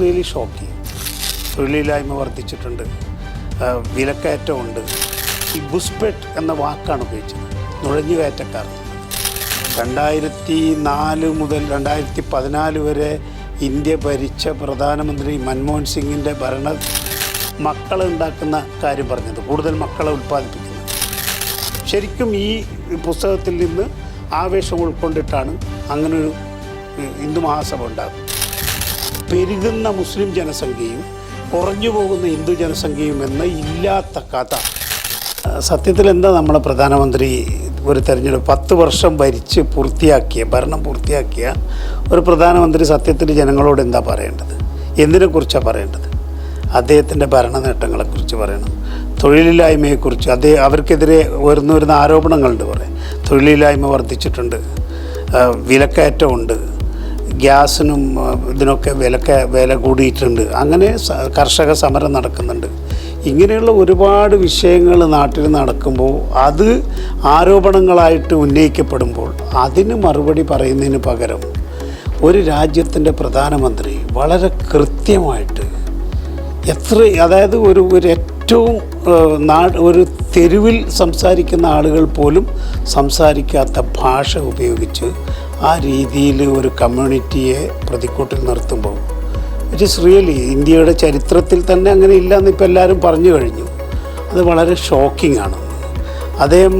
Really shocking തൊഴിലില്ലായ്മ വർദ്ധിച്ചിട്ടുണ്ട്. വിലക്കയറ്റമുണ്ട്. ഈ ബുസ്പെറ്റ് എന്ന വാക്കാണ് ഉപയോഗിച്ചത്. നുഴഞ്ഞുകയറ്റക്കാർ രണ്ടായിരത്തി നാല് മുതൽ രണ്ടായിരത്തി പതിനാല് വരെ ഇന്ത്യ ഭരിച്ച പ്രധാനമന്ത്രി മൻമോഹൻ സിംഗിന്റെ ഭരണ മക്കളെ ഉണ്ടാക്കുന്ന കാര്യം പറഞ്ഞത്. കൂടുതൽ മക്കളെ ഉൽപ്പാദിപ്പിക്കുന്നത്. ശരിക്കും ഈ പുസ്തകത്തിൽ നിന്ന് ആവേശം ഉൾക്കൊണ്ടിട്ടാണ് അങ്ങനൊരു ഹിന്ദു മഹാസഭ ഉണ്ടാകുന്നത് പെരുകുന്ന മുസ്ലിം ജനസംഖ്യയും കുറഞ്ഞു പോകുന്ന ഹിന്ദു ജനസംഖ്യയും എന്ന ഇല്ലാത്ത കഥ സത്യത്തിൽ എന്താ നമ്മളെ പ്രധാനമന്ത്രി ഒരു തെരഞ്ഞെടുപ്പ് പത്ത് വർഷം ഭരിച്ച് പൂർത്തിയാക്കിയ ഭരണം പൂർത്തിയാക്കിയ ഒരു പ്രധാനമന്ത്രി സത്യത്തിൽ ജനങ്ങളോട് എന്താ പറയേണ്ടത്? എന്തിനെക്കുറിച്ചാണ് പറയേണ്ടത്? അദ്ദേഹത്തിന്റെ ഭരണ നേട്ടങ്ങളെക്കുറിച്ച് പറയണം. തൊഴിലില്ലായ്മയെക്കുറിച്ച് അദ്ദേഹം അവർക്കെതിരെ ഉയർന്നു വരുന്ന ആരോപണങ്ങളുണ്ട് കുറേ. തൊഴിലില്ലായ്മ വർദ്ധിച്ചിട്ടുണ്ട്. വിലക്കയറ്റമുണ്ട്. ഗ്യാസിനും ഇതിനൊക്കെ വിലക്ക് വില കൂടിയിട്ടുണ്ട്. അങ്ങനെ കർഷക സമരം നടക്കുന്നുണ്ട്. ഇങ്ങനെയുള്ള ഒരുപാട് വിഷയങ്ങൾ നാട്ടിൽ നടക്കുമ്പോൾ അത് ആരോപണങ്ങളായിട്ട് ഉന്നയിക്കപ്പെടുമ്പോൾ അതിന് മറുപടി പറയുന്നതിന് പകരം ഒരു രാജ്യത്തിന്റെ പ്രധാനമന്ത്രി വളരെ കൃത്യമായിട്ട് എത്ര അതായത് ഒരു ഒരു ഏറ്റവും ഒരു തെരുവിൽ സംസാരിക്കുന്ന ആളുകൾ പോലും സംസാരിക്കാത്ത ഭാഷ ഉപയോഗിച്ച് ആ രീതിയിൽ ഒരു കമ്മ്യൂണിറ്റിയെ പ്രതിക്കൂട്ടിൽ നിർത്തുമ്പോൾ ഇറ്റ് ഇസ് റിയലി ഇന്ത്യയുടെ ചരിത്രത്തിൽ തന്നെ അങ്ങനെ ഇല്ലയെന്ന് ഇപ്പോൾ എല്ലാവരും പറഞ്ഞു കഴിഞ്ഞു. അത് വളരെ ഷോക്കിംഗ് ആണ്. അദ്ദേഹം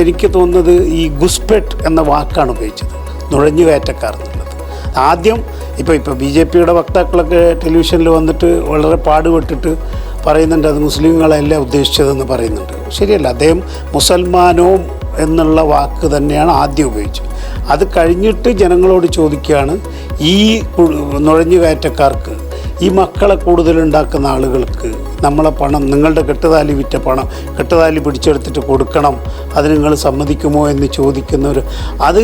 എനിക്ക് തോന്നുന്നത് ഈ ഗുസ്പെട്ട് എന്ന വാക്കാണ് ഉപയോഗിച്ചത് നുഴഞ്ഞുകയറ്റക്കാർ എന്നുള്ളത് ആദ്യം ഇപ്പോൾ ഇപ്പോൾ ബി ജെ പിയുടെ വക്താക്കളൊക്കെ ടെലിവിഷനിൽ വന്നിട്ട് വളരെ പാടുപെട്ടിട്ട് പറയുന്നുണ്ട് അത് മുസ്ലിങ്ങളല്ല ഉദ്ദേശിച്ചതെന്ന് പറയുന്നുണ്ട്. ശരിയല്ല അദ്ദേഹം മുസൽമാനോ എന്നുള്ള വാക്ക് തന്നെയാണ് ആദ്യം ഉപയോഗിച്ചത്. അത് കഴിഞ്ഞിട്ട് ജനങ്ങളോട് ചോദിക്കുകയാണ് ഈ നുഴഞ്ഞുകയറ്റക്കാർക്ക് ഈ മക്കളെ കൂടുതലുണ്ടാക്കുന്ന ആളുകൾക്ക് നമ്മളെ പണം നിങ്ങളുടെ കെട്ടുതാലി വിറ്റ പണം കെട്ടുതാലി പിടിച്ചെടുത്തിട്ട് കൊടുക്കണം അത് നിങ്ങൾ സമ്മതിക്കുമോ എന്ന് ചോദിക്കുന്നവർ അത്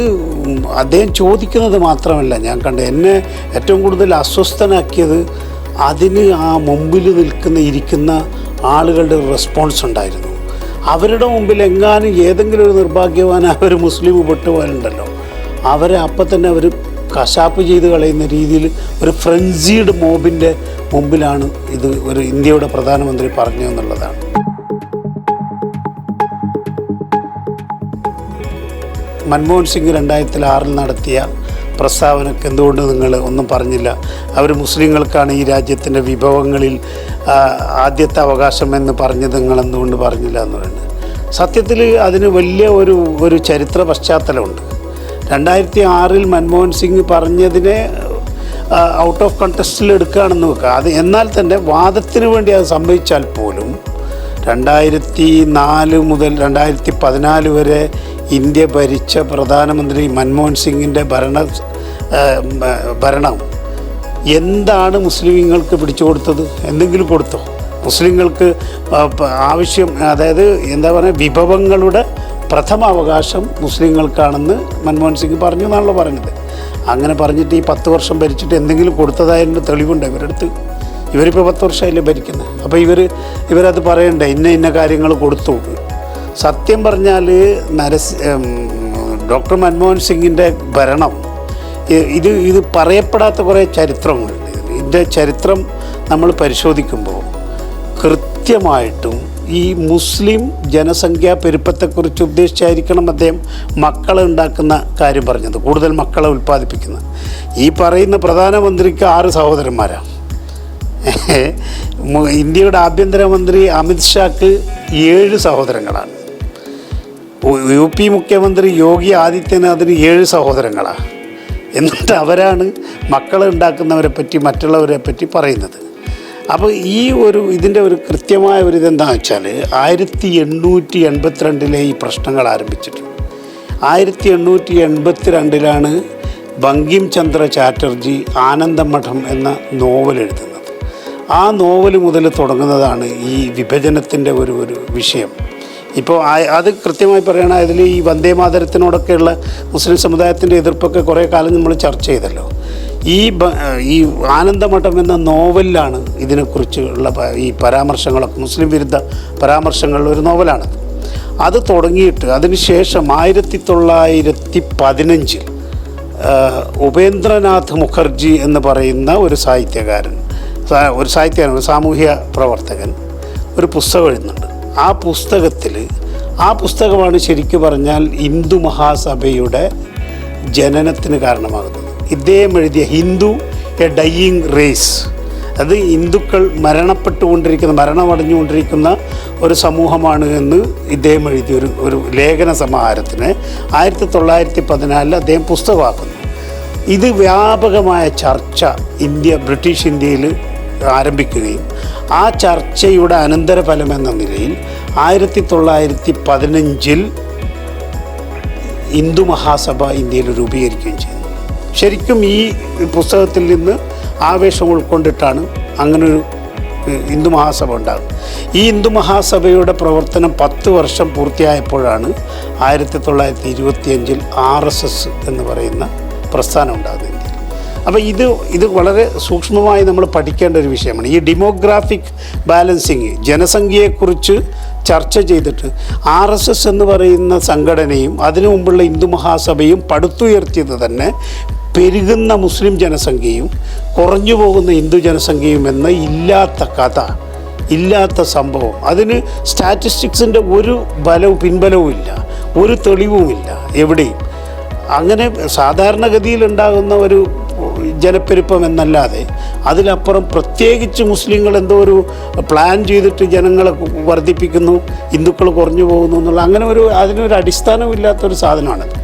അദ്ദേഹം ചോദിക്കുന്നത് മാത്രമല്ല ഞാൻ കണ്ട എന്നെ ഏറ്റവും കൂടുതൽ അസ്വസ്ഥനാക്കിയത് അതിന് ആ മുമ്പിൽ നിൽക്കുന്ന ഇരിക്കുന്ന ആളുകളുടെ റെസ്പോൺസ് ഉണ്ടായിരുന്നു. അവരുടെ മുമ്പിൽ എങ്ങാനും ഏതെങ്കിലും ഒരു നിർഭാഗ്യവാനായ ഒരു മുസ്ലിം പെട്ടുപോലുണ്ടല്ലോ അവരെ അപ്പം തന്നെ അവർ കശാപ്പ് ചെയ്ത് കളയുന്ന രീതിയിൽ ഒരു ഫ്രൻസീഡ് മോബിന്റെ മുമ്പിലാണ് ഇത് ഒരു ഇന്ത്യയുടെ പ്രധാനമന്ത്രി പറഞ്ഞു എന്നുള്ളതാണ്. മൻമോഹൻ സിംഗ് രണ്ടായിരത്തി ആറിൽ നടത്തിയ പ്രസ്താവനക്ക് എന്തുകൊണ്ട് നിങ്ങൾ ഒന്നും പറഞ്ഞില്ല? അവർ മുസ്ലിങ്ങൾക്കാണ് ഈ രാജ്യത്തിന്റെ വിഭവങ്ങളിൽ ആദ്യത്തെ അവകാശം എന്ന് പറഞ്ഞത് നിങ്ങൾ എന്തുകൊണ്ട് പറഞ്ഞില്ല എന്ന് പറയുന്നത്? സത്യത്തിൽ അതിന് വലിയ ഒരു ഒരു ചരിത്ര പശ്ചാത്തലമുണ്ട്. രണ്ടായിരത്തി ആറിൽ മൻമോഹൻ സിംഗ് പറഞ്ഞതിനെ ഔട്ട് ഓഫ് കണ്ടസ്റ്റിൽ എടുക്കുകയാണെന്ന് വെക്കുക. അത് എന്നാൽ തന്നെ വാദത്തിന് വേണ്ടി അത് സംഭവിച്ചാൽ പോലും രണ്ടായിരത്തി നാല് മുതൽ രണ്ടായിരത്തി പതിനാല് വരെ ഇന്ത്യ ഭരിച്ച പ്രധാനമന്ത്രി മൻമോഹൻ സിംഗിന്റെ ഭരണ ഭരണം എന്താണ് മുസ്ലിങ്ങൾക്ക് പിടിച്ചു കൊടുത്തത്? എന്തെങ്കിലും കൊടുത്തോ? മുസ്ലിങ്ങൾക്ക് ആവശ്യം അതായത് എന്താ പറയുക വിഭവങ്ങളുടെ പ്രഥമ അവകാശം മുസ്ലിങ്ങൾക്കാണെന്ന് മൻമോഹൻ സിംഗ് പറഞ്ഞു എന്നാണല്ലോ പറഞ്ഞത്. അങ്ങനെ പറഞ്ഞിട്ട് ഈ പത്ത് വർഷം ഭരിച്ചിട്ട് എന്തെങ്കിലും കൊടുത്തതായതിന്റെ തെളിവുണ്ട് ഇവരടുത്ത്. ഇവരിപ്പോൾ പത്ത് വർഷമായില്ലേ ഭരിക്കുന്നത് അപ്പോൾ ഇവർ ഇവരത് പറയണ്ടേ ഇന്ന ഇന്ന കാര്യങ്ങൾ കൊടുത്തു. സത്യം പറഞ്ഞാൽ നരസ് ഡോക്ടർ മൻമോഹൻ സിംഗിന്റെ ഭരണം ഇത് ഇത് പറയപ്പെടാത്ത കുറേ ചരിത്രങ്ങളുണ്ട്. ഇതിന്റെ ചരിത്രം നമ്മൾ പരിശോധിക്കുമ്പോൾ കൃത്യമായിട്ടും ഈ മുസ്ലിം ജനസംഖ്യാ പെരുപ്പത്തെക്കുറിച്ച് ഉദ്ദേശിച്ചായിരിക്കണം അദ്ദേഹം മക്കളെ ഉണ്ടാക്കുന്ന കാര്യം പറഞ്ഞത് കൂടുതൽ മക്കളെ ഉൽപ്പാദിപ്പിക്കുന്നത് ഈ പറയുന്ന പ്രധാനമന്ത്രിക്ക് ആറ് സഹോദരന്മാരാണ് ഇന്ത്യയുടെ ആഭ്യന്തരമന്ത്രി അമിത്ഷാക്ക് ഏഴ് സഹോദരങ്ങളാണ്. യു പി മുഖ്യമന്ത്രി യോഗി ആദിത്യനാഥിന് ഏഴ് സഹോദരങ്ങളാണ് എന്നിട്ട് അവരാണ് മക്കളെ ഉണ്ടാക്കുന്നവരെ പറ്റി മറ്റുള്ളവരെ പറ്റി പറയുന്നത്. അപ്പോൾ ഈ ഒരു ഇതിന്റെ ഒരു കൃത്യമായ ഒരു ഇതെന്താണെന്ന് വെച്ചാൽ ആയിരത്തി എണ്ണൂറ്റി എൺപത്തിരണ്ടിലെ ഈ പ്രശ്നങ്ങൾ ആരംഭിച്ചിട്ടുണ്ട്. ആയിരത്തി എണ്ണൂറ്റി എൺപത്തി രണ്ടിലാണ് ബങ്കിം ചന്ദ്ര ചാറ്റർജി ആനന്ദമഠം എന്ന നോവൽ എഴുതുന്നത്. ആ നോവൽ മുതൽ തുടങ്ങുന്നതാണ് ഈ വിഭജനത്തിന്റെ ഒരു ഒരു വിഷയം. ഇപ്പോൾ അത് കൃത്യമായി പറയുകയാണെങ്കിൽ അതിൽ ഈ വന്ദേ മാതരത്തിനോടൊക്കെയുള്ള മുസ്ലിം സമുദായത്തിന്റെ എതിർപ്പൊക്കെ കുറേ കാലം നമ്മൾ ചർച്ച ചെയ്തല്ലോ. ഈ ഈ ആനന്ദമഠം എന്ന നോവലിലാണ് ഇതിനെക്കുറിച്ചുള്ള ഈ പരാമർശങ്ങളൊക്കെ. മുസ്ലിം വിരുദ്ധ പരാമർശങ്ങളുള്ള ഒരു നോവലാണത് അത്. തുടങ്ങിയിട്ട് അതിനുശേഷം ആയിരത്തി തൊള്ളായിരത്തി പതിനഞ്ചിൽ ഉപേന്ദ്രനാഥ് മുഖർജി എന്ന് പറയുന്ന ഒരു സാഹിത്യകാരൻ ഒരു സാഹിത്യകാരൻ ഒരു സാമൂഹ്യ പ്രവർത്തകൻ ഒരു പുസ്തകം എഴുതുന്നുണ്ട്. ആ പുസ്തകത്തിൽ ആ പുസ്തകമാണ് ശരിക്കു പറഞ്ഞാൽ ഹിന്ദു മഹാസഭയുടെ ജനനത്തിന് കാരണമാകുന്നത്. ഇദ്ദേഹം എഴുതിയ ഹിന്ദു എ ഡൈയിങ് റേസ്. അത് ഹിന്ദുക്കൾ മരണപ്പെട്ടുകൊണ്ടിരിക്കുന്ന മരണമടഞ്ഞുകൊണ്ടിരിക്കുന്ന ഒരു സമൂഹമാണ് എന്ന് ഇദ്ദേഹം എഴുതിയ ഒരു ഒരു ലേഖന സമാഹാരത്തിന് ആയിരത്തി തൊള്ളായിരത്തി പതിനാലിൽ അദ്ദേഹം പുസ്തകമാക്കുന്നു. ഇത് വ്യാപകമായ ചർച്ച ഇന്ത്യ ബ്രിട്ടീഷ് ഇന്ത്യയിൽ ആരംഭിക്കുകയും ആ ചർച്ചയുടെ അനന്തരഫലം എന്ന നിലയിൽ ആയിരത്തി തൊള്ളായിരത്തി പതിനഞ്ചിൽ ഹിന്ദു മഹാസഭ ഇന്ത്യയിൽ രൂപീകരിക്കുകയും ചെയ്തു. ശരിക്കും ഈ പുസ്തകത്തിൽ നിന്ന് ആവേശം ഉൾക്കൊണ്ടിട്ടാണ് അങ്ങനൊരു ഹിന്ദു മഹാസഭ ഉണ്ടാകും ഈ ഹിന്ദു മഹാസഭയുടെ പ്രവർത്തനം പത്ത് വർഷം പൂർത്തിയായപ്പോഴാണ് ആയിരത്തി തൊള്ളായിരത്തി ഇരുപത്തിയഞ്ചിൽ ആർ എസ് എസ് എന്ന് പറയുന്ന പ്രസ്ഥാനം ഉണ്ടാകുന്നത് ഇന്ത്യയിൽ. അപ്പോൾ ഇത് ഇത് വളരെ സൂക്ഷ്മമായി നമ്മൾ പഠിക്കേണ്ട ഒരു വിഷയമാണ്. ഈ ഡെമോഗ്രാഫിക് ബാലൻസിങ് ജനസംഖ്യയെക്കുറിച്ച് ചർച്ച ചെയ്തിട്ട് ആർ എസ് എസ് എന്ന് പറയുന്ന സംഘടനയും അതിനു മുമ്പുള്ള ഹിന്ദു മഹാസഭയും പടുത്തുയർത്തിയത് തന്നെ പെരുകുന്ന മുസ്ലിം ജനസംഖ്യയും കുറഞ്ഞു പോകുന്ന ഹിന്ദു ജനസംഖ്യയും എന്ന ഇല്ലാത്ത കഥ ഇല്ലാത്ത സംഭവം. അതിന് സ്റ്റാറ്റിസ്റ്റിക്സിന്റെ ഒരു ബലവും പിൻബലവും ഇല്ല ഒരു തെളിവുമില്ല എവിടെയും. അങ്ങനെ സാധാരണഗതിയിൽ ഉണ്ടാകുന്ന ഒരു ജനപ്പെരുപ്പം എന്നല്ലാതെ അതിലപ്പുറം പ്രത്യേകിച്ച് മുസ്ലിങ്ങൾ എന്തോ ഒരു പ്ലാൻ ചെയ്തിട്ട് ജനങ്ങളെ വർദ്ധിപ്പിക്കുന്നു ഹിന്ദുക്കൾ കുറഞ്ഞു പോകുന്നു എന്നുള്ള അങ്ങനെ ഒരു അതിനൊരു അടിസ്ഥാനമില്ലാത്തൊരു സാധനമാണത്.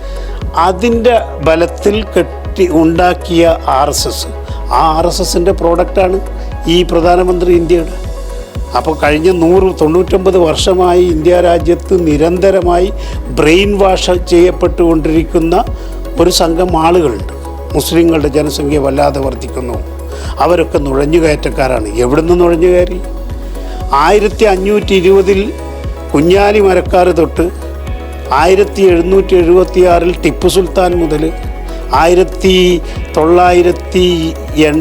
അതിന്റെ ബലത്തിൽ കെട്ടി ഉണ്ടാക്കിയ ആർ എസ് എസ് ആ ആർ എസ് എസിന്റെ പ്രോഡക്റ്റാണ് ഈ പ്രധാനമന്ത്രി ഇന്ത്യയുടെ. അപ്പോൾ കഴിഞ്ഞ നൂറ് തൊണ്ണൂറ്റൊമ്പത് വർഷമായി ഇന്ത്യ രാജ്യത്ത് നിരന്തരമായി ബ്രെയിൻ വാഷ് ചെയ്യപ്പെട്ടുകൊണ്ടിരിക്കുന്ന ഒരു സംഘം ആളുകളുണ്ട്. മുസ്ലിങ്ങളുടെ ജനസംഖ്യ വല്ലാതെ വർദ്ധിക്കുന്നു. അവരൊക്കെ നുഴഞ്ഞുകയറ്റക്കാരാണ്. എവിടുന്ന് നുഴഞ്ഞുകയറി? ആയിരത്തി അഞ്ഞൂറ്റി ഇരുപതിൽ കുഞ്ഞാലി മരക്കാർ തൊട്ട് ആയിരത്തി എഴുന്നൂറ്റി എഴുപത്തി ആറിൽ ടിപ്പു സുൽത്താൻ മുതൽ ആയിരത്തി തൊള്ളായിരത്തി എൺ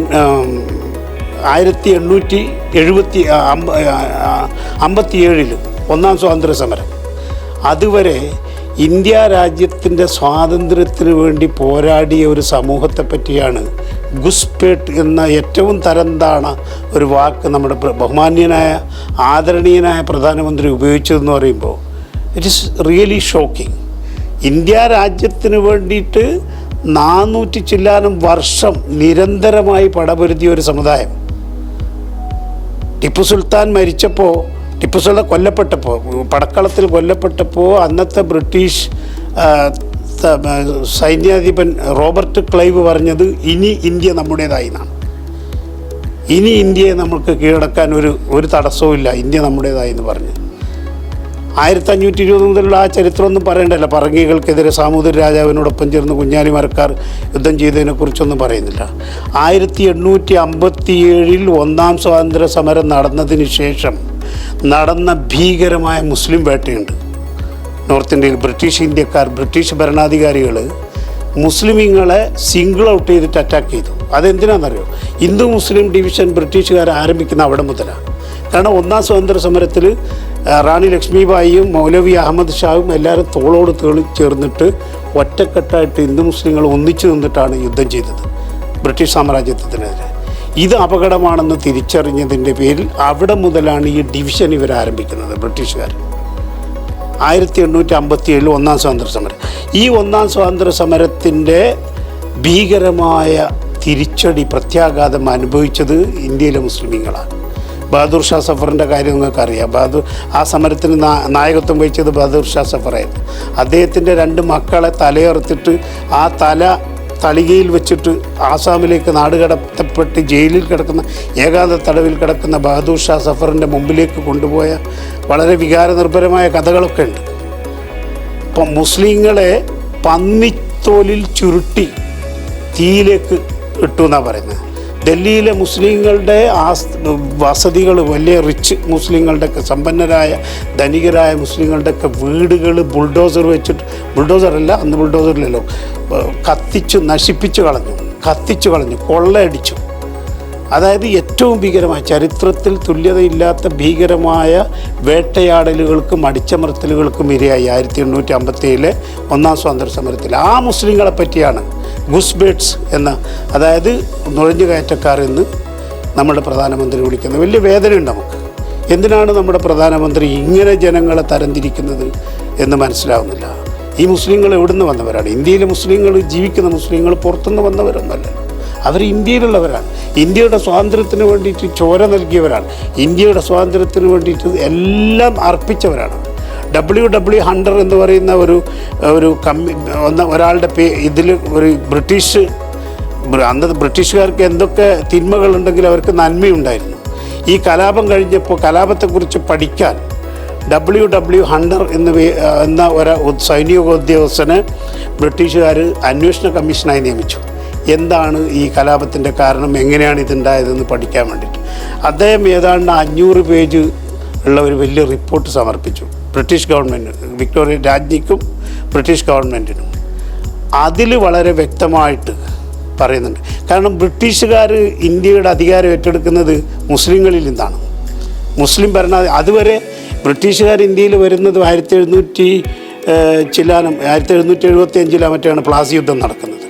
ആയിരത്തി എണ്ണൂറ്റി എഴുപത്തി അമ്പത്തിയേഴിൽ ഒന്നാം സ്വാതന്ത്ര്യ സമരം അതുവരെ ഇന്ത്യ രാജ്യത്തിന്റെ സ്വാതന്ത്ര്യത്തിന് വേണ്ടി പോരാടിയ ഒരു സമൂഹത്തെ പറ്റിയാണ് ഗുസ്പേട്ട് എന്ന ഏറ്റവും തരംതാണ ഒരു വാക്ക് നമ്മുടെ ബഹുമാന്യനായ ആദരണീയനായ പ്രധാനമന്ത്രി ഉപയോഗിച്ചതെന്ന് പറയുമ്പോൾ it is really shocking India രാജ്യത്തിന് വേണ്ടിയിട്ട് നാനൂറ്റി ചില്ലാനും വർഷം നിരന്തരമായി പടപൊരുതിയ ഒരു സമുദായം. ടിപ്പു സുൽത്താൻ മരിച്ചപ്പോൾ ടിപ്പു സുൽത്താൻ കൊല്ലപ്പെട്ടപ്പോൾ പടക്കളത്തിൽ കൊല്ലപ്പെട്ടപ്പോൾ അന്നത്തെ ബ്രിട്ടീഷ് സൈന്യാധിപൻ റോബർട്ട് ക്ലൈവ് പറഞ്ഞത് ഇനി ഇന്ത്യ നമ്മുടേതായി എന്നാണ്. ഇനി ഇന്ത്യയെ നമുക്ക് കീഴടക്കാൻ ഒരു ഒരു തടസ്സവും ഇന്ത്യ നമ്മുടേതായി എന്ന് പറഞ്ഞു. ആയിരത്തി അഞ്ഞൂറ്റി ഇരുപത് മുതലുള്ള ആ ചരിത്രമൊന്നും പറയേണ്ടല്ല. പറങ്കികൾക്കെതിരെ സാമൂതിരി രാജാവിനോടൊപ്പം ചേർന്ന് കുഞ്ഞാലി മരക്കാർ യുദ്ധം ചെയ്തതിനെക്കുറിച്ചൊന്നും പറയുന്നില്ല. ആയിരത്തി എണ്ണൂറ്റി അമ്പത്തി ഏഴിൽ ഒന്നാം സ്വാതന്ത്ര്യ സമരം നടന്നതിന് ശേഷം നടന്ന ഭീകരമായ മുസ്ലിം വേട്ടയുണ്ട്. നോർത്ത് ഇന്ത്യയിൽ ബ്രിട്ടീഷ് ഇന്ത്യക്കാർ ബ്രിട്ടീഷ് ഭരണാധികാരികൾ മുസ്ലിമീങ്ങളെ സിംഗിൾ ഔട്ട് ചെയ്തിട്ട് അറ്റാക്ക് ചെയ്തു. അതെന്തിനാണെന്നറിയോ? ഹിന്ദു മുസ്ലിം ഡിവിഷൻ ബ്രിട്ടീഷുകാർ ആരംഭിക്കുന്ന അവിടെ മുതലാണ് കാരണം ഒന്നാം സ്വാതന്ത്ര്യ സമരത്തിൽ റാണി ലക്ഷ്മിബായിയും മൗലവി അഹമ്മദ് ഷാവും എല്ലാവരും തോളോട് തേളി ചേർന്നിട്ട് ഒറ്റക്കെട്ടായിട്ട് ഹിന്ദു മുസ്ലിങ്ങൾ ഒന്നിച്ചു നിന്നിട്ടാണ് യുദ്ധം ചെയ്തത്. ബ്രിട്ടീഷ് സാമ്രാജ്യത്തിനെതിരെ. ഇത് അപകടമാണെന്ന് തിരിച്ചറിഞ്ഞതിന്റെ പേരിൽ അവിടെ മുതലാണ് ഈ ഡിവിഷൻ ഇവർ ആരംഭിക്കുന്നത് ബ്രിട്ടീഷുകാർ. ആയിരത്തി എണ്ണൂറ്റി അമ്പത്തി ഏഴിൽ ഒന്നാം സ്വാതന്ത്ര്യ സമരം. ഈ ഒന്നാം സ്വാതന്ത്ര്യ സമരത്തിന്റെ ഭീകരമായ തിരിച്ചടി പ്രത്യാഘാതം അനുഭവിച്ചത് ഇന്ത്യയിലെ മുസ്ലിമീങ്ങളാണ്. ബഹാദൂർ ഷാ സഫറിന്റെ കാര്യം നിങ്ങൾക്കറിയാം. ബഹാദൂർ ആ സമരത്തിന് നായകത്വം വഹിച്ചത് ബഹാദൂർ ഷാ സഫറായിരുന്നു. അദ്ദേഹത്തിന്റെ രണ്ട് മക്കളെ തലയറുത്തിട്ട് ആ തല തളികയിൽ വെച്ചിട്ട് ആസാമിലേക്ക് നാടുകടത്തപ്പെട്ട് ജയിലിൽ കിടക്കുന്ന ഏകാന്ത തടവിൽ കിടക്കുന്ന ബഹാദൂർ ഷാ സഫറിന്റെ മുമ്പിലേക്ക് കൊണ്ടുപോയ വളരെ വികാരനിർഭരമായ കഥകളൊക്കെ ഉണ്ട്. ഇപ്പം മുസ്ലിങ്ങളെ പന്നിത്തോലിൽ ചുരുട്ടി തീയിലേക്ക് ഇട്ടു എന്നാണ് പറയുന്നത്. ഡൽഹിയിലെ മുസ്ലിങ്ങളുടെ വസതികൾ വലിയ റിച്ച് മുസ്ലിങ്ങളുടെയൊക്കെ സമ്പന്നരായ ധനികരായ മുസ്ലിങ്ങളുടെയൊക്കെ വീടുകൾ ബുൾഡോസർ വെച്ചിട്ട് ബുൾഡോസറല്ല അന്ന് ബുൾഡോസറിലല്ലോ കത്തിച്ച് നശിപ്പിച്ച് കളഞ്ഞു കത്തിച്ചു കളഞ്ഞു കൊള്ളയടിച്ചു. അതായത് ഏറ്റവും ഭീകരമായ ചരിത്രത്തിൽ തുല്യതയില്ലാത്ത ഭീകരമായ വേട്ടയാടലുകൾക്കും അടിച്ചമർത്തലുകൾക്കും ഇരയായി ആയിരത്തി എണ്ണൂറ്റി അമ്പത്തി ഏഴിലെ ഒന്നാം സ്വാതന്ത്ര്യ സമരത്തിൽ ആ മുസ്ലിങ്ങളെ പറ്റിയാണ് ഗുസ്ബേഡ്സ് എന്ന അതായത് നുഴഞ്ഞുകയറ്റക്കാർ എന്ന് നമ്മുടെ പ്രധാനമന്ത്രി വിളിക്കുന്നത് വലിയ വേദനയുണ്ട് നമുക്ക്. എന്തിനാണ് നമ്മുടെ പ്രധാനമന്ത്രി ഇങ്ങനെ ജനങ്ങളെ തരംതിരിക്കുന്നത് എന്ന് മനസ്സിലാവുന്നില്ല. ഈ മുസ്ലിങ്ങൾ എവിടുന്ന് വന്നവരാണ്? ഇന്ത്യയിലെ മുസ്ലിങ്ങൾ ജീവിക്കുന്ന മുസ്ലിങ്ങൾ പുറത്തുനിന്ന് വന്നവരൊന്നുമല്ല. അവർ ഇന്ത്യയിലുള്ളവരാണ്. ഇന്ത്യയുടെ സ്വാതന്ത്ര്യത്തിന് വേണ്ടിയിട്ട് ചോര നൽകിയവരാണ്. ഇന്ത്യയുടെ സ്വാതന്ത്ര്യത്തിന് വേണ്ടിയിട്ട് എല്ലാം അർപ്പിച്ചവരാണ്. ഡബ്ല്യു ഡബ്ല്യു ഹണ്ടർ എന്ന് പറയുന്ന ഒരു ഒരു കമ്മി ഒന്ന് ഒരാളുടെ പേ ഇതിൽ ഒരു ബ്രിട്ടീഷ് ബ്ര- അന്ന് ബ്രിട്ടീഷുകാർക്ക് എന്തൊക്കെ തിന്മകളുണ്ടെങ്കിൽ അവർക്ക് നന്മയുണ്ടായിരുന്നു. ഈ കലാപം കഴിഞ്ഞപ്പോൾ കലാപത്തെക്കുറിച്ച് പഠിക്കാൻ ഡബ്ല്യു ഡബ്ല്യു ഹണ്ടർ എന്ന് എന്ന ഒരു സൈനിക ഉദ്യോഗസ്ഥനെ ബ്രിട്ടീഷുകാർ അന്വേഷണ കമ്മീഷനായി നിയമിച്ചു. എന്താണ് ഈ കലാപത്തിന്റെ കാരണം? എങ്ങനെയാണ് ഇതുണ്ടായതെന്ന് പഠിക്കാൻ വേണ്ടിയിട്ട്. അദ്ദേഹം ഏതാണ്ട് അഞ്ഞൂറ് പേജ് ഉള്ള ഒരു വലിയ റിപ്പോർട്ട് സമർപ്പിച്ചു. ബ്രിട്ടീഷ് ഗവൺമെന്റ് വിക്ടോറിയ രാജ്ഞിക്കും ബ്രിട്ടീഷ് ഗവൺമെന്റിനും അതിൽ വളരെ വ്യക്തമായിട്ട് പറയുന്നുണ്ട്. കാരണം ബ്രിട്ടീഷുകാർ ഇന്ത്യയുടെ അധികാരം ഏറ്റെടുക്കുന്നത് മുസ്ലിങ്ങളിൽ നിന്നാണ്. മുസ്ലിം ഭരണ അതുവരെ ബ്രിട്ടീഷുകാർ ഇന്ത്യയിൽ വരുന്നത് ആയിരത്തി എഴുന്നൂറ്റി ചില്ലാനം ആയിരത്തി എഴുന്നൂറ്റി എഴുപത്തി അഞ്ചിലാണ് മറ്റാണ് പ്ലാസി യുദ്ധം നടക്കുന്നത്.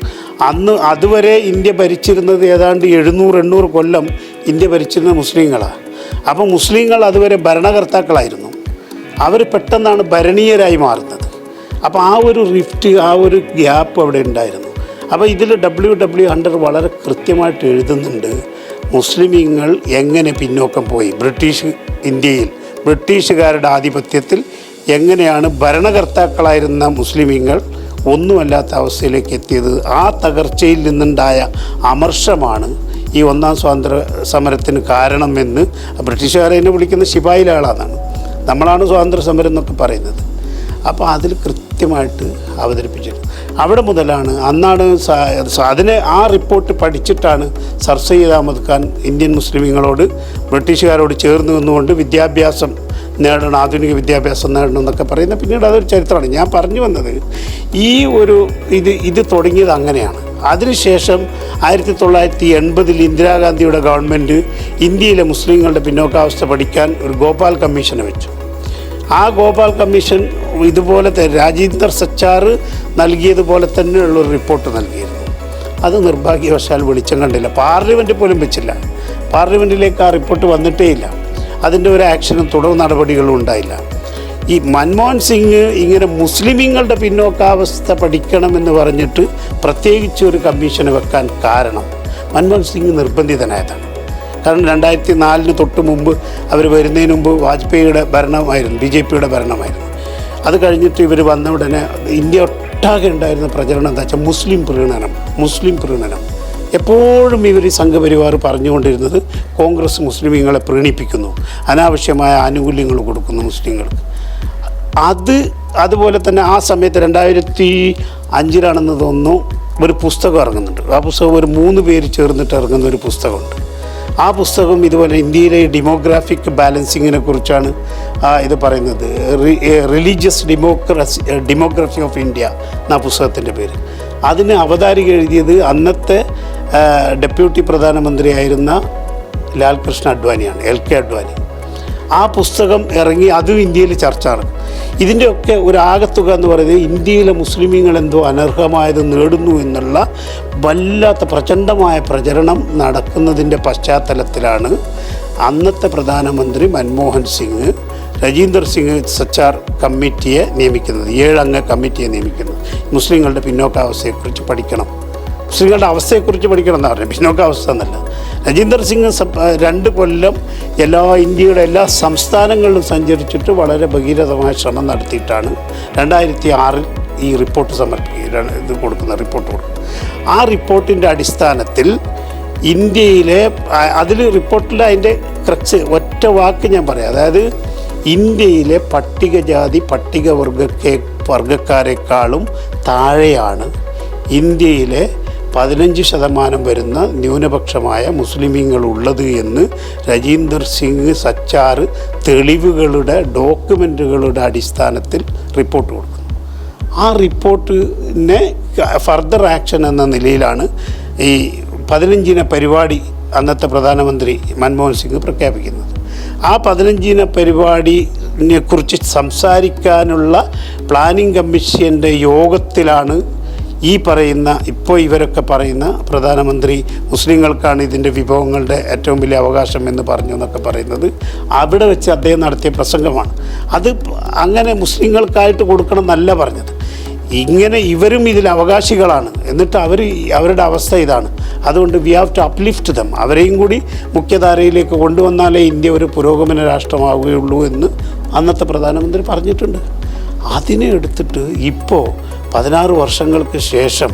അന്ന് അതുവരെ ഇന്ത്യ ഭരിച്ചിരുന്നത് ഏതാണ്ട് എഴുന്നൂറ് എണ്ണൂറ് കൊല്ലം ഇന്ത്യ ഭരിച്ചിരുന്നത് മുസ്ലിങ്ങളാണ് അപ്പോൾ മുസ്ലിങ്ങൾ അതുവരെ ഭരണകർത്താക്കളായിരുന്നു. അവർ പെട്ടെന്നാണ് ഭരണീയരായി മാറുന്നത്. അപ്പോൾ ആ ഒരു റിഫ്റ്റ് ആ ഒരു ഗ്യാപ്പ് അവിടെ ഉണ്ടായിരുന്നു. അപ്പോൾ ഇതിൽ ഡബ്ല്യു ഡബ്ല്യു ഹണ്ടർ വളരെ കൃത്യമായിട്ട് എഴുതുന്നുണ്ട് മുസ്ലിമീങ്ങൾ എങ്ങനെ പിന്നോക്കം പോയി? ബ്രിട്ടീഷ് ഇന്ത്യയിൽ ബ്രിട്ടീഷുകാരുടെ ആധിപത്യത്തിൽ എങ്ങനെയാണ് ഭരണകർത്താക്കളായിരുന്ന മുസ്ലിമീങ്ങൾ ഒന്നുമല്ലാത്ത അവസ്ഥയിലേക്ക് എത്തിയത്? ആ തകർച്ചയിൽ നിന്നുണ്ടായ അമർഷമാണ് ഈ ഒന്നാം സ്വാതന്ത്ര്യ സമരത്തിന് കാരണമെന്ന് ബ്രിട്ടീഷുകാരെ എന്നെ വിളിക്കുന്ന ശിപായിലാളാണെന്നാണ് നമ്മളാണ് സ്വാതന്ത്ര്യ സമരം എന്നൊക്കെ പറയുന്നത്. അപ്പോൾ അതിൽ കൃത്യമായിട്ട് അവതരിപ്പിച്ചിട്ടുണ്ട്. അവിടെ മുതലാണ്. അന്നാണ് അതിനെ ആ റിപ്പോർട്ട് പഠിച്ചിട്ടാണ് സർ സയ്യിദ് അഹമ്മദ് ഖാൻ ഇന്ത്യൻ മുസ്ലിമീങ്ങളോട് ബ്രിട്ടീഷുകാരോട് ചേർന്ന് നിന്നുകൊണ്ട് വിദ്യാഭ്യാസം നേടണം ആധുനിക വിദ്യാഭ്യാസം നേടണം എന്നൊക്കെ പറയുന്നത്. പിന്നീട് അതൊരു ചരിത്രമാണ്. ഞാൻ പറഞ്ഞു വന്നത് ഈ ഒരു ഇത് ഇത് തുടങ്ങിയത് അങ്ങനെയാണ്. അതിനുശേഷം ആയിരത്തി തൊള്ളായിരത്തി എൺപതിൽ ഇന്ദിരാഗാന്ധിയുടെ ഗവൺമെന്റ് ഇന്ത്യയിലെ മുസ്ലിങ്ങളുടെ പിന്നോക്കാവസ്ഥ പഠിക്കാൻ ഒരു ഗോപാൽ കമ്മീഷനെ വെച്ചു. ആ ഗോപാൽ കമ്മീഷൻ ഇതുപോലെ തന്നെ രാജീന്ദർ സച്ചാർ നൽകിയതുപോലെ തന്നെയുള്ള ഒരു റിപ്പോർട്ട് നൽകിയിരുന്നു. അത് നിർഭാഗ്യവശാൽ വെളിച്ചം കണ്ടില്ല. പാർലമെന്റ് പോലും വെച്ചില്ല. പാർലമെന്റിലേക്ക് ആ റിപ്പോർട്ട് വന്നിട്ടേ ഇല്ല അതിന്റെ ഒരു ആക്ഷനും തുടർ നടപടികളും ഉണ്ടായില്ല. ഈ മൻമോഹൻ സിംഗ് ഇങ്ങനെ മുസ്ലിമീങ്ങളുടെ പിന്നോക്കാവസ്ഥ പഠിക്കണമെന്ന് പറഞ്ഞിട്ട് പ്രത്യേകിച്ച് ഒരു കമ്മീഷന് വെക്കാൻ കാരണം മൻമോഹൻ സിംഗ് നിർബന്ധിതനായതാണ്. കാരണം രണ്ടായിരത്തി നാലിന് തൊട്ട് മുമ്പ് അവർ വരുന്നതിന് മുമ്പ് വാജ്പേയിയുടെ ഭരണമായിരുന്നു ബി ജെ പിയുടെ ഭരണമായിരുന്നു. അത് കഴിഞ്ഞിട്ട് ഇവർ വന്ന ഉടനെ ഇന്ത്യ ഒട്ടാകെ ഉണ്ടായിരുന്ന പ്രചരണം എന്താ വെച്ചാൽ മുസ്ലിം പ്രീണനം മുസ്ലിം പ്രീണനം. എപ്പോഴും ഇവർ ഈ സംഘപരിവാർ പറഞ്ഞുകൊണ്ടിരുന്നത് കോൺഗ്രസ് മുസ്ലിമീങ്ങളെ പ്രീണിപ്പിക്കുന്നു അനാവശ്യമായ ആനുകൂല്യങ്ങൾ കൊടുക്കുന്നു മുസ്ലിങ്ങൾക്ക്. അത് അതുപോലെ തന്നെ ആ സമയത്ത് രണ്ടായിരത്തി അഞ്ചിലാണെന്ന് തോന്നുന്നു ഒരു പുസ്തകം ഇറങ്ങുന്നുണ്ട്. ആ പുസ്തകം ഒരു മൂന്ന് പേര് ചേർന്നിട്ട് ഇറങ്ങുന്ന ഒരു പുസ്തകമുണ്ട്. ആ പുസ്തകം ഇതുപോലെ ഇന്ത്യയിലെ ഡെമോഗ്രാഫിക് ബാലൻസിങ്ങിനെ കുറിച്ചാണ് ഇത് പറയുന്നത്. Religious democracy demography of India എന്ന പുസ്തകത്തിന്റെ പേര്. അതിന് അവതാരിക എഴുതിയത് അന്നത്തെ ഡെപ്യൂട്ടി പ്രധാനമന്ത്രിയായിരുന്ന ലാൽകൃഷ്ണ അഡ്വാനിയാണ് എൽ കെ അഡ്വാനി. ആ പുസ്തകം ഇറങ്ങി അതും ഇന്ത്യയിൽ ചർച്ചയാണ്. ഇതിന്റെയൊക്കെ ഒരു ആകത്തുക എന്ന് പറയുന്നത് ഇന്ത്യയിലെ മുസ്ലിമീങ്ങൾ എന്തോ അനർഹമായത് നേടുന്നു എന്നുള്ള വല്ലാത്ത പ്രചണ്ഡമായ പ്രചരണം നടക്കുന്നതിന്റെ പശ്ചാത്തലത്തിലാണ് അന്നത്തെ പ്രധാനമന്ത്രി മൻമോഹൻ സിംഗ് രജീന്ദർ സിംഗ് സച്ചാർ കമ്മിറ്റിയെ നിയമിക്കുന്നത് ഏഴംഗ കമ്മിറ്റിയെ നിയമിക്കുന്നത്. മുസ്ലിങ്ങളുടെ പിന്നോക്കാവസ്ഥയെക്കുറിച്ച് പഠിക്കണം. മുസ്ലിങ്ങളുടെ അവസ്ഥയെക്കുറിച്ച് പഠിക്കണം എന്നാണ്. പറഞ്ഞത് പിന്നോക്കാവസ്ഥ എന്നല്ല രജീന്ദർ സിംഗ് രണ്ട് കൊല്ലം എല്ലാ ഇന്ത്യയുടെ എല്ലാ സംസ്ഥാനങ്ങളിലും സഞ്ചരിച്ചിട്ട് വളരെ ഭഗീരഥമായ ശ്രമം നടത്തിയിട്ടാണ് രണ്ടായിരത്തി ആറിൽ ഈ റിപ്പോർട്ട് സമർപ്പിക്കുക ഇത് കൊടുക്കുന്ന റിപ്പോർട്ട് കൊടുക്കും ആ റിപ്പോർട്ടിന്റെ അടിസ്ഥാനത്തിൽ ഇന്ത്യയിലെ അതിൽ റിപ്പോർട്ടിൽ അതിന്റെ ക്രക്സ് ഒറ്റ വാക്ക് ഞാൻ പറയാം. അതായത് ഇന്ത്യയിലെ പട്ടികജാതി പട്ടികവർഗക്കെ വർഗക്കാരെക്കാളും താഴെയാണ് ഇന്ത്യയിലെ പതിനഞ്ച് ശതമാനം വരുന്ന ന്യൂനപക്ഷമായ മുസ്ലിമീങ്ങൾ ഉള്ളത് എന്ന് രജീന്ദർ സിംഗ് സച്ചാർ തെളിവുകളുടെ ഡോക്യുമെന്റുകളുടെ അടിസ്ഥാനത്തിൽ റിപ്പോർട്ട് കൊടുക്കുന്നു. ആ റിപ്പോർട്ടിനെ ഫർദർ ആക്ഷൻ എന്ന നിലയിലാണ് ഈ പതിനഞ്ചിന പരിപാടി അന്നത്തെ പ്രധാനമന്ത്രി മൻമോഹൻ സിംഗ് പ്രഖ്യാപിക്കുന്നത്. ആ പതിനഞ്ചിന പരിപാടി കുറിച്ച് സംസാരിക്കാനുള്ള പ്ലാനിംഗ് കമ്മീഷന്റെ യോഗത്തിലാണ് ഈ പറയുന്ന ഇപ്പോൾ ഇവരൊക്കെ പറയുന്ന പ്രധാനമന്ത്രി മുസ്ലിങ്ങൾക്കാണ് ഇതിന്റെ വിഭവങ്ങളുടെ ഏറ്റവും വലിയ അവകാശം എന്ന് പറഞ്ഞു എന്നൊക്കെ പറയുന്നത്. അവിടെ വെച്ച് അദ്ദേഹം നടത്തിയ പ്രസംഗമാണ്. അത് അങ്ങനെ മുസ്ലിങ്ങൾക്കായിട്ട് കൊടുക്കണം എന്നല്ല പറഞ്ഞത്. ഇങ്ങനെ ഇവരും ഇതിൽ അവകാശികളാണ്. എന്നിട്ട് അവർ അവരുടെ അവസ്ഥ ഇതാണ്. അതുകൊണ്ട് we have to uplift them അവരെയും കൂടി മുഖ്യധാരയിലേക്ക് കൊണ്ടുവന്നാലേ ഇന്ത്യ ഒരു പുരോഗമന രാഷ്ട്രമാവുകയുള്ളൂ എന്ന് അന്നത്തെ പ്രധാനമന്ത്രി പറഞ്ഞിട്ടുണ്ട്. അതിനെ എടുത്തിട്ട് ഇപ്പോൾ പതിനാറ് വർഷങ്ങൾക്ക് ശേഷം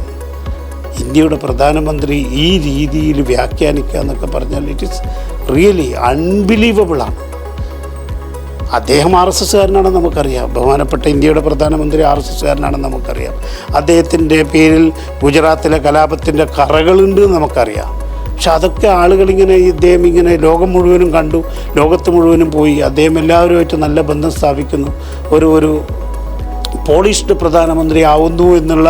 ഇന്ത്യയുടെ പ്രധാനമന്ത്രി ഈ രീതിയിൽ വ്യാഖ്യാനിക്കുക എന്നൊക്കെ പറഞ്ഞാൽ ഇറ്റ് ഇസ് റിയലി അൺബിലീവബിളാണ് അദ്ദേഹം ആർ എസ് എസ്സുകാരനാണെന്ന് നമുക്കറിയാം. ബഹുമാനപ്പെട്ട ഇന്ത്യയുടെ പ്രധാനമന്ത്രി ആർ എസ് എസ്സുകാരനാണെന്ന് നമുക്കറിയാം. അദ്ദേഹത്തിന്റെ പേരിൽ ഗുജറാത്തിലെ കലാപത്തിന്റെ കറകളുണ്ട് എന്ന് നമുക്കറിയാം. പക്ഷെ അതൊക്കെ ആളുകളിങ്ങനെ ഇദ്ദേഹം ഇങ്ങനെ ലോകം മുഴുവനും കണ്ടു. ലോകത്ത് മുഴുവനും പോയി. അദ്ദേഹം എല്ലാവരുമായിട്ട് നല്ല ബന്ധം സ്ഥാപിക്കുന്നു. ഒരു ഒരു പോളിഷ്ഡ് പ്രധാനമന്ത്രി ആവുന്നു എന്നുള്ള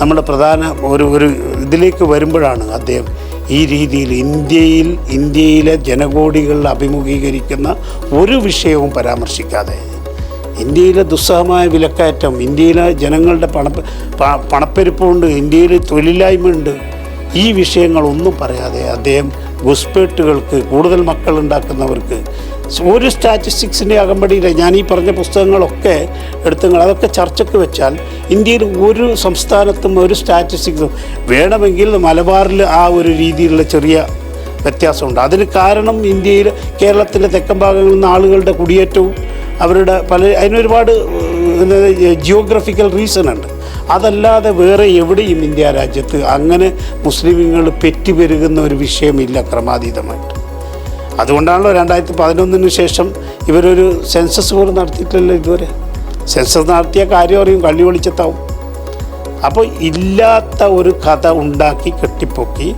നമ്മുടെ പ്രധാന ഒരു ഒരു ഇതിലേക്ക് വരുമ്പോഴാണ് അദ്ദേഹം ഈ രീതിയിൽ ഇന്ത്യയിൽ ഇന്ത്യയിലെ ജനകോടികൾ അഭിമുഖീകരിക്കുന്ന ഒരു വിഷയവും പരാമർശിക്കാതെ. ഇന്ത്യയിലെ ദുസ്സഹമായ വിലക്കയറ്റം ഇന്ത്യയിലെ ജനങ്ങളുടെ പണ പണപ്പെരുപ്പമുണ്ട് ഇന്ത്യയിൽ തൊഴിലില്ലായ്മയുണ്ട് ഈ വിഷയങ്ങളൊന്നും പറയാതെ അദ്ദേഹം ഗുസ്പേട്ടുകൾക്ക് കൂടുതൽ മക്കൾ ഉണ്ടാക്കുന്നവർക്ക് ഒരു സ്റ്റാറ്റിസ്റ്റിക്സിന്റെ അകമ്പടിയിൽ ഞാൻ ഈ പറഞ്ഞ പുസ്തകങ്ങളൊക്കെ എടുത്തുങ്ങൾ അതൊക്കെ ചർച്ചയ്ക്ക് വെച്ചാൽ ഇന്ത്യയിൽ ഒരു സംസ്ഥാനത്തും ഒരു സ്റ്റാറ്റിസ്റ്റിക്സും വേണമെങ്കിൽ മലബാറിൽ ആ ഒരു രീതിയിലുള്ള ചെറിയ വ്യത്യാസമുണ്ട്. അതിന് കാരണം ഇന്ത്യയിൽ കേരളത്തിന്റെ തെക്കൻ ഭാഗങ്ങളിൽ നിന്ന് ആളുകളുടെ കുടിയേറ്റവും അവരുടെ പല അതിനൊരുപാട് ജിയോഗ്രഫിക്കൽ റീസൺ ഉണ്ട്. അതല്ലാതെ വേറെ എവിടെയും ഇന്ത്യ രാജ്യത്ത് അങ്ങനെ മുസ്ലിമുകൾ പെറ്റുപെരുകുന്ന ഒരു വിഷയമില്ല ക്രമാതീതമായിട്ട്. അതുകൊണ്ടാണല്ലോ രണ്ടായിരത്തി പതിനൊന്നിന് ശേഷം ഇവരൊരു സെൻസസ് പോലും നടത്തിയിട്ടില്ലല്ലോ ഇതുവരെ. സെൻസസ് നടത്തിയ കാര്യം അറിയും കള്ളി വെളിച്ചത്താവും. അപ്പോൾ ഇല്ലാത്ത ഒരു കഥ ഉണ്ടാക്കി കെട്ടിപ്പൊക്കി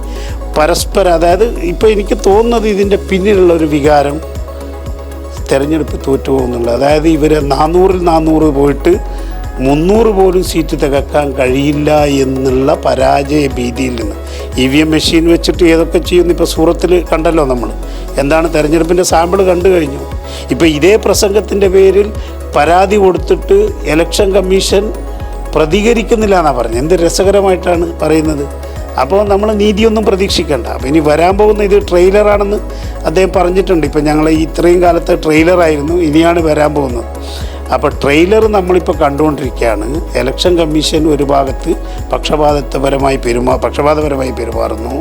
പരസ്പരം അതായത് ഇപ്പോൾ എനിക്ക് തോന്നുന്നത് ഇതിന്റെ പിന്നിലുള്ള ഒരു വികാരം തെരഞ്ഞെടുപ്പ് തോറ്റുപോകുന്നുള്ളൂ അതായത് ഇവർ നാനൂറിൽ നാനൂറ് പോയിട്ട് മുന്നൂറ് പോലും സീറ്റ് തികക്കാൻ കഴിയില്ല എന്നുള്ള പരാജയ ഭീതിയിൽ നിന്ന്. ഇ വി എം മെഷീൻ വെച്ചിട്ട് ഏതൊക്കെ ചെയ്യുന്നു ഇപ്പോൾ സൂറത്തിൽ കണ്ടല്ലോ നമ്മൾ. എന്താണ് തെരഞ്ഞെടുപ്പിന്റെ സാമ്പിൾ കണ്ടു കഴിഞ്ഞു. ഇപ്പോൾ ഇതേ പ്രസംഗത്തിന്റെ പേരിൽ പരാതി കൊടുത്തിട്ട് ഇലക്ഷൻ കമ്മീഷൻ പ്രതികരിക്കുന്നില്ല എന്നാണ് പറഞ്ഞത്. എന്ത് രസകരമായിട്ടാണ് പറയുന്നത്. അപ്പോൾ നമ്മൾ നീതിയൊന്നും പ്രതീക്ഷിക്കേണ്ട. അപ്പോൾ ഇനി വരാൻ പോകുന്ന ഇത് ട്രെയിലറാണെന്ന് അദ്ദേഹം പറഞ്ഞിട്ടുണ്ട്. ഇപ്പം ഞങ്ങൾ ഇത്രയും കാലത്തെ ട്രെയിലറായിരുന്നു ഇനിയാണ് വരാൻ പോകുന്നത്. അപ്പോൾ ട്രെയിലർ നമ്മളിപ്പോൾ കണ്ടുകൊണ്ടിരിക്കുകയാണ്. ഇലക്ഷൻ കമ്മീഷൻ ഒരു ഭാഗത്ത് പക്ഷപാതപരമായി പെരുമാ പക്ഷപാതപരമായി പെരുമാറുന്നു.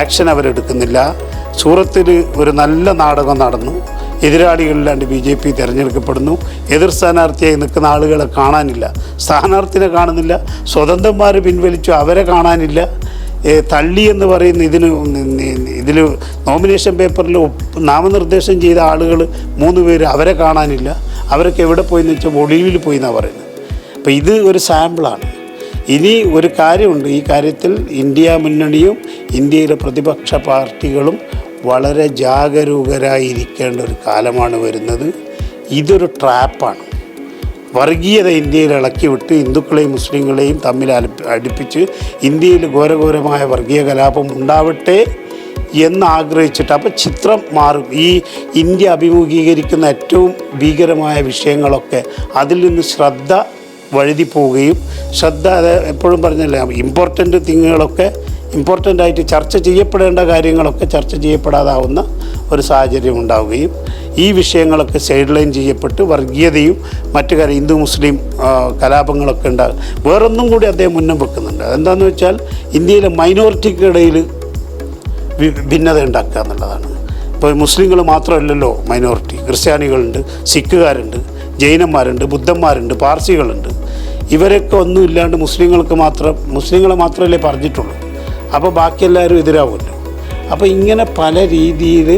ആക്ഷൻ അവരെടുക്കുന്നില്ല. സൂറത്തിൽ ഒരു നല്ല നാടകം നടന്നു. എതിരാളികളിലാണ്ട് ബി ജെ പി തിരഞ്ഞെടുക്കപ്പെടുന്നു. എതിർ സ്ഥാനാർത്ഥിയായി നിൽക്കുന്ന ആളുകളെ കാണാനില്ല. സ്ഥാനാർത്ഥിനെ കാണുന്നില്ല. സ്വതന്ത്രന്മാർ പിൻവലിച്ചു അവരെ കാണാനില്ല. തള്ളി എന്ന് പറയുന്ന ഇതിന് ഇതിൽ നോമിനേഷൻ പേപ്പറിൽ നാമനിർദ്ദേശം ചെയ്ത ആളുകൾ മൂന്ന് പേര് അവരെ കാണാനില്ല. അവരൊക്കെ എവിടെ പോയി എന്ന് വെച്ചാൽ ഒളിവിൽ പോയി എന്നാണ് പറയുന്നത്. അപ്പോൾ ഇത് ഒരു സാമ്പിളാണ്. ഇനി ഒരു കാര്യമുണ്ട്. ഈ കാര്യത്തിൽ ഇന്ത്യ മുന്നണിയും ഇന്ത്യയിലെ പ്രതിപക്ഷ പാർട്ടികളും വളരെ ജാഗരൂകരായിരിക്കേണ്ട ഒരു കാലമാണ് വരുന്നത്. ഇതൊരു ട്രാപ്പാണ്. വർഗീയത ഇന്ത്യയിൽ ഇളക്കി വിട്ട് ഹിന്ദുക്കളെയും മുസ്ലിങ്ങളെയും തമ്മിൽ അടുപ്പിച്ച് ഇന്ത്യയിൽ ഘോരഘോരമായ വർഗീയ കലാപം ഉണ്ടാവട്ടെ എന്ന് ആഗ്രഹിച്ചിട്ട് അപ്പോൾ ചിത്രം മാറും. ഈ ഇന്ത്യ അഭിമുഖീകരിക്കുന്ന ഏറ്റവും ഭീകരമായ വിഷയങ്ങളൊക്കെ അതിൽ നിന്ന് ശ്രദ്ധ വഴുതി പോവുകയും ശ്രദ്ധ അത് എപ്പോഴും പറഞ്ഞല്ലേ ഇമ്പോർട്ടന്റ് തിങ്ങുകളൊക്കെ ഇമ്പോർട്ടന്റ് ആയിട്ട് ചർച്ച ചെയ്യപ്പെടേണ്ട കാര്യങ്ങളൊക്കെ ചർച്ച ചെയ്യപ്പെടാതാവുന്ന ഒരു സാഹചര്യം ഉണ്ടാവുകയും ഈ വിഷയങ്ങളൊക്കെ സൈഡ് ലൈൻ ചെയ്യപ്പെട്ട് വർഗീയതയും മറ്റു കാര്യം ഹിന്ദു മുസ്ലിം കലാപങ്ങളൊക്കെ ഉണ്ടാകും വേറൊന്നും കൂടി അദ്ദേഹം മുന്നം വെക്കുന്നുണ്ട്. അതെന്താണെന്ന് വെച്ചാൽ ഇന്ത്യയിലെ മൈനോറിറ്റിക്കിടയിൽ ഭിന്നത ഉണ്ടാക്കുക എന്നുള്ളതാണ്. ഇപ്പോൾ മുസ്ലിങ്ങൾ മാത്രമല്ലല്ലോ മൈനോറിറ്റി ക്രിസ്ത്യാനികളുണ്ട് സിഖുകാരുണ്ട് ജൈനന്മാരുണ്ട് ബുദ്ധന്മാരുണ്ട് പാർസികളുണ്ട്. ഇവരൊക്കെ ഒന്നും ഇല്ലാണ്ട് മുസ്ലിങ്ങൾക്ക് മാത്രം മുസ്ലിങ്ങളെ മാത്രമല്ലേ പറഞ്ഞിട്ടുള്ളൂ. അപ്പോൾ ബാക്കി എല്ലാവരും എതിരാവുമല്ലോ. അപ്പോൾ ഇങ്ങനെ പല രീതിയിൽ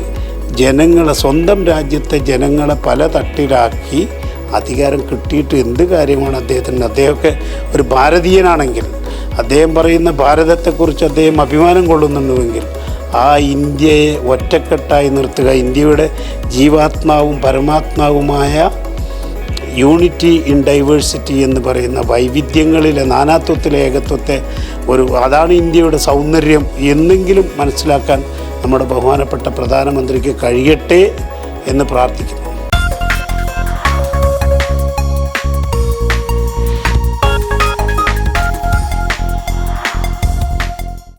ജനങ്ങളെ സ്വന്തം രാജ്യത്തെ ജനങ്ങളെ പല തട്ടിലാക്കി അധികാരം കിട്ടിയിട്ട് എന്ത് കാര്യമാണ് അദ്ദേഹത്തിന്? അദ്ദേഹമൊക്കെ ഒരു ഭാരതീയനാണെങ്കിൽ അദ്ദേഹം പറയുന്ന ഭാരതത്തെക്കുറിച്ച് അദ്ദേഹം അഭിമാനം കൊള്ളുന്നുണ്ടുവെങ്കിൽ ആ ഇന്ത്യയെ ഒറ്റക്കെട്ടായി നിർത്തുക ഇന്ത്യയുടെ ജീവാത്മാവും പരമാത്മാവുമായ യൂണിറ്റി ഇൻ ഡൈവേഴ്സിറ്റി എന്ന് പറയുന്ന വൈവിധ്യങ്ങളിലെ നാനാത്വത്തിലെ ഏകത്വത്തെ ഒരു അതാണ് ഇന്ത്യയുടെ സൗന്ദര്യം എന്നെങ്കിലും മനസ്സിലാക്കാൻ നമ്മുടെ ബഹുമാനപ്പെട്ട പ്രധാനമന്ത്രിക്ക് കഴിയട്ടെ എന്ന് പ്രാർത്ഥിക്കുന്നു.